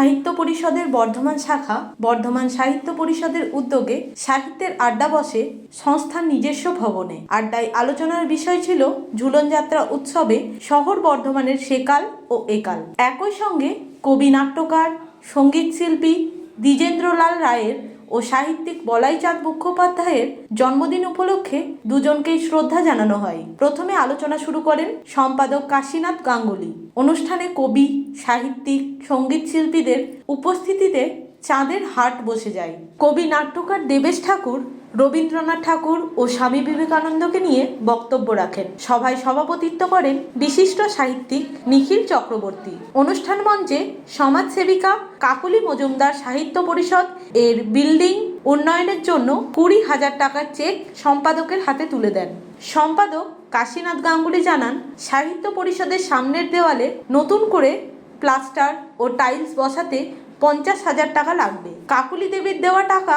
সাহিত্য পরিষদের বর্ধমান শাখা, বর্ধমান সাহিত্য পরিষদের উদ্যোগে সাহিত্যের আড্ডা বসে সংস্থার নিজস্ব ভবনে। আড্ডায় আলোচনার বিষয় ছিল ঝুলন যাত্রা উৎসবে শহর বর্ধমানের সেকাল ও একাল। একই সঙ্গে কবি নাট্যকার, সংগীত শিল্পী দ্বিজেন্দ্রলাল রায়ের ও সাহিত্যিক বলাইচাঁদ মুখোপাধ্যায়ের জন্মদিন উপলক্ষে দুজনকেই শ্রদ্ধা জানানো হয়। প্রথমে আলোচনা শুরু করেন সম্পাদক কাশীনাথ গাঙ্গুলি। অনুষ্ঠানে কবি, সাহিত্যিক, সংগীত শিল্পীদের উপস্থিতিতে চাঁদের হাট বসে যায়। কবি নাট্যকার দেবেশ ঠাকুর রবীন্দ্রনাথ ঠাকুর ও স্বামী বিবেকানন্দকে নিয়ে বক্তব্য রাখেন। সভায় সভাপতিত্ব করেন বিশিষ্ট সাহিত্যিক নিখিল চক্রবর্তী। অনুষ্ঠান মঞ্চে সমাজসেবিকা কাকুলি মজুমদার সাহিত্য পরিষদ এর বিল্ডিং উন্নয়নের জন্য কুড়ি হাজার টাকার চেক সম্পাদকের হাতে তুলে দেন। সম্পাদক কাশীনাথ গাঙ্গুলি জানান, সাহিত্য পরিষদের সামনের দেওয়ালে নতুন করে প্লাস্টার ও টাইলস বসাতে পঞ্চাশ হাজার টাকা লাগবে। কাকুলি দেবীর দেওয়া টাকা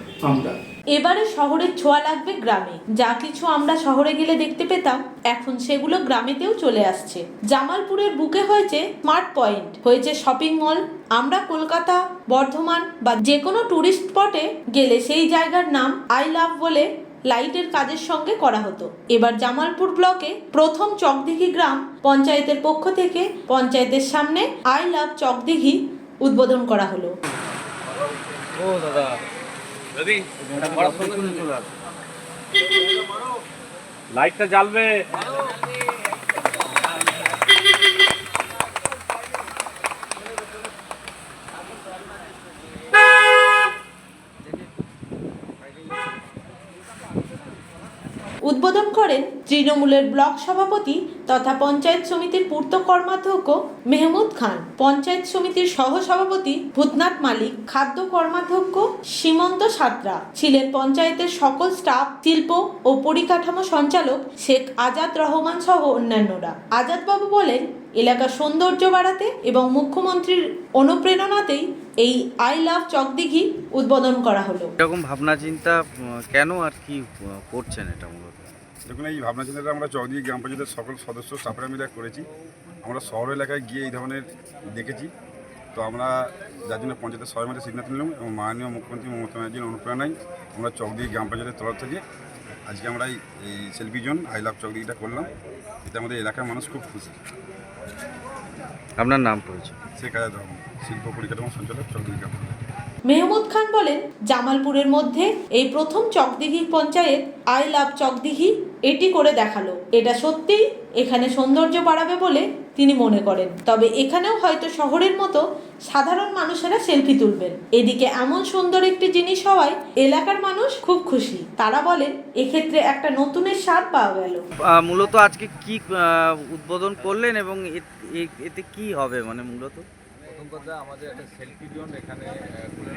আমরা। এবারে শহরের ছোঁয়া লাগবে গ্রামে। যা কিছু আমরা শহরে গেলে দেখতে পেতাম এখন সেগুলো গ্রামেতেও চলে আসছে। জামালপুরের বুকে হয়েছে স্মার্ট পয়েন্ট। হয়েছে শপিং মল। আমরা কলকাতা বর্ধমান বা যে কোনো ট্যুরিস্ট স্পটে গেলে সেই জায়গার নাম আই লাভ বলে লাইটের কাজের সঙ্গে করা হতো। এবার জামালপুর ব্লকে প্রথম চকদিঘি গ্রাম পঞ্চায়েতের পক্ষ থেকে পঞ্চায়েতের সামনে আই লাভ চকদিঘি উদ্বোধন করা হলো। ও দাদা দাদি লাইটটা জ্বালবে। উদ্বোধন করেন তৃণমূলের ব্লক সভাপতি তথা পঞ্চায়েত সমিতির পূর্ত কর্মাধ্যক্ষ মেহমুদ খান। পঞ্চায়েত সমিতির সহ সভাপতি ভূতনাথ মালিক, খাদ্য কর্মাধ্যক্ষ সীমন্ত সাতরা, ছিলেন পঞ্চায়েতের সকল স্টাফ, শিল্প ও পরিকাঠামো সঞ্চালক শেখ আজাদ রহমান সহ অন্যান্যরা। আজাদবাবু বলেন এলাকার সৌন্দর্য বাড়াতে এবং মুখ্যমন্ত্রীর অনুপ্রেরণাতেই এই আই লাভ চকদিঘি উদ্বোধন করা হলো। এরকম ভাবনা চিন্তা কেন আর কি করছেন এটা মূলত? দেখুন এই ভাবনা চিন্তাটা আমরা চকদিঘি গ্রাম পঞ্চায়েতের সকল সদস্য স্টাফেরা মিলে করেছি। আমরা শহর এলাকায় গিয়ে এই ধরনের দেখেছি। তো আমরা যার জন্য পঞ্চায়েতের সবাই মিলে সিদ্ধান্ত নিলাম এবং মাননীয় মুখ্যমন্ত্রী মমতা ব্যানার্জির অনুপ্রেরণায় আমরা চকদিঘি গ্রাম পঞ্চায়েতের তরফ থেকে আজকে আমরা এই সেলফি জোন আই লাভ চকদিঘিটা করলাম। এতে আমাদের এলাকার মানুষ খুব খুশি। আপনার নাম পড়েছে সে কাজে রহমান শিল্প পরিকাঠামো সঞ্চালক চকদিঘি গ্রাম মেহমুদ খান বলেন জামালপুরের মধ্যে এই প্রথম চকদিঘি পঞ্চায়েত আই লাভ চকদিঘি এটি করে দেখাল। এটা সত্যিই এখানে সৌন্দর্য বাড়াবে বলে তিনি মনে করেন। তবে এখানেও হয়তো শহরের মতো সাধারণ মানুষেরা সেলফি তুলবেন। এদিকে এমন সুন্দর একটি জিনিস হওয়ায় এলাকার মানুষ খুব খুশি। তারা বলেন এক্ষেত্রে একটা নতুনের স্বাদ পাওয়া গেল। মূলত আজকে কি উদ্বোধন করলেন এবং এতে কি হবে মানে মূলত? প্রথম কথা আমাদের একটা সেলফি জোন এখানে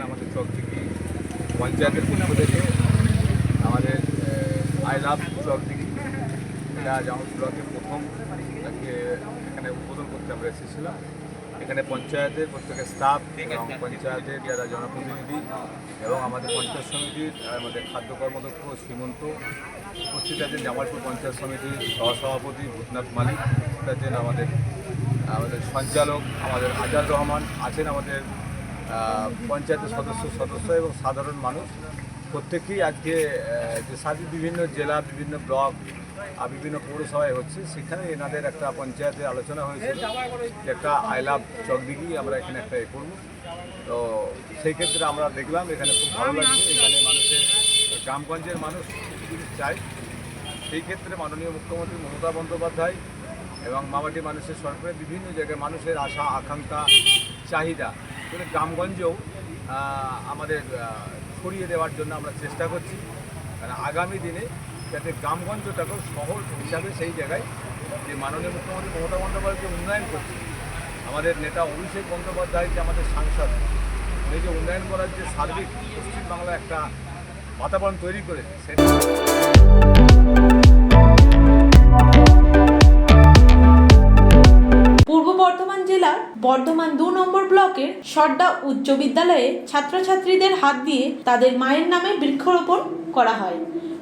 আমাদের চক থেকে। পঞ্চায়েতের পক্ষ থেকে। আমাদের আই লাভ থেকে এটা যেমন ব্লকে প্রথম। তাকে এখানে উদ্বোধন করতে আমরা এসেছিলাম। এখানে পঞ্চায়েতের প্রত্যেকের স্টাফ এবং পঞ্চায়েতের যারা জনপ্রতিনিধি এবং আমাদের পঞ্চায়েত সমিতির আমাদের খাদ্য কর্মদক্ষ শ্রীমন্ত উপস্থিত আছেন জামালপুর পঞ্চায়েত সমিতির সহসভাপতি ভূতনাথ মালিক। আছেন আমাদের আমাদের সঞ্চালক আমাদের আজাদ রহমান। আছেন আমাদের পঞ্চায়েতের সদস্য সদস্য এবং সাধারণ মানুষ। প্রত্যেকেই আজকে যে সাথে বিভিন্ন জেলা, বিভিন্ন ব্লক আর বিভিন্ন পৌরসভায় হচ্ছে, সেখানে এনাদের একটা পঞ্চায়েতে আলোচনা হয়েছিল যে একটা আই লাভ চকদিঘি আমরা এখানে একটা এ করব। তো সেই ক্ষেত্রে আমরা দেখলাম, এখানে খুব ভালো লাগছে, এখানে মানুষের গ্রামগঞ্জের মানুষ জিনিস চায়। সেই ক্ষেত্রে মাননীয় মুখ্যমন্ত্রী মমতা বন্দ্যোপাধ্যায় এবং মামাটি মানুষের সরকারের বিভিন্ন জায়গায় মানুষের আশা, আকাঙ্ক্ষা, চাহিদা। গ্রামগঞ্জেও আমাদের ছড়িয়ে দেওয়ার জন্য আমরা চেষ্টা করছি। কারণ আগামী দিনে যাতে গ্রামগঞ্জটাকেও শহর হিসাবে সেই জায়গায় যে মাননীয় মুখ্যমন্ত্রী মমতা বন্দ্যোপাধ্যায় যে উন্নয়ন করছে, আমাদের নেতা অভিষেক বন্দ্যোপাধ্যায় যে আমাদের সাংসদ, উনি যে উন্নয়ন করার যে সার্বিক পশ্চিমবাংলা একটা বাতাবরণ তৈরি করেছে, সেটা জেলার বর্ধমান দু নম্বর ব্লকের সর্দা উচ্চ বিদ্যালয়ে ছাত্রছাত্রীদের হাত দিয়ে তাদের মায়ের নামে বৃক্ষরোপণ করা হয়।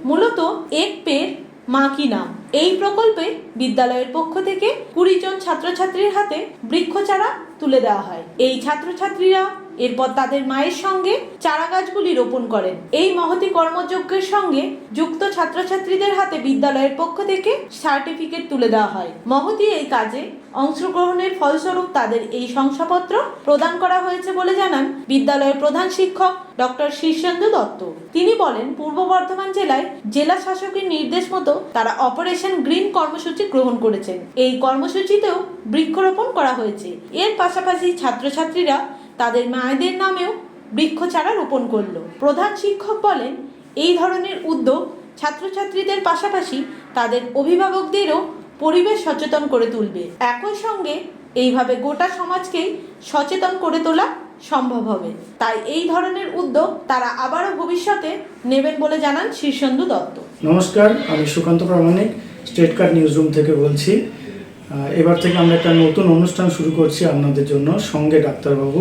মূলত এক পের মা কি নাম? এই প্রকল্পে বিদ্যালয়ের পক্ষ থেকে কুড়ি জন ছাত্রছাত্রীর হাতে বৃক্ষ চারা তুলে দেওয়া হয়। এই ছাত্রছাত্রীরা এরপর তাদের মায়ের সঙ্গে চারা গাছগুলি রোপণ করেন। এই মহতি কর্মযজ্ঞের সঙ্গে যুক্ত ছাত্রছাত্রীদের হাতে বিদ্যালয়ের পক্ষ থেকে সার্টিফিকেট তুলে দেওয়া হয়। মহতি এই কাজে অংশগ্রহণের ফলস্বরূপ তাদের এই শংসাপত্র প্রদান করা হয়েছে বলে জানান বিদ্যালয়ের প্রধান শিক্ষক ডক্টর শীর্ষেন্দু দত্ত। তিনি বলেন, পূর্ব বর্ধমান জেলায় জেলা শাসকের নির্দেশ মতো তারা অপারেশন গ্রিন কর্মসূচি গ্রহণ করেছেন। এই কর্মসূচিতেও বৃক্ষরোপণ করা হয়েছে। এর পাশাপাশি ছাত্রছাত্রীরা তাদের মায়েদের নামেও বৃক্ষ চারা রোপণ করল। প্রধান শিক্ষক বলেন, এই ধরনের উদ্যোগ ছাত্রছাত্রীদের পাশাপাশি তাদের অভিভাবকদেরও পরিবেশ সচেতন করে তুলবে। একই সঙ্গে এইভাবে গোটা সমাজকেই সচেতন করে তোলা সম্ভব হবে। তাই এই ধরনের উদ্যোগ তারা আবারও ভবিষ্যতে নেবেন বলে জানান শীর্ষেন্দু দত্ত। নমস্কার, আমি Sukanta Pramanik, state card news room থেকে বলছি। এবার থেকে আমরা একটা নতুন অনুষ্ঠান শুরু করছি আপনাদের জন্য, সঙ্গে ডাক্তারবাবু।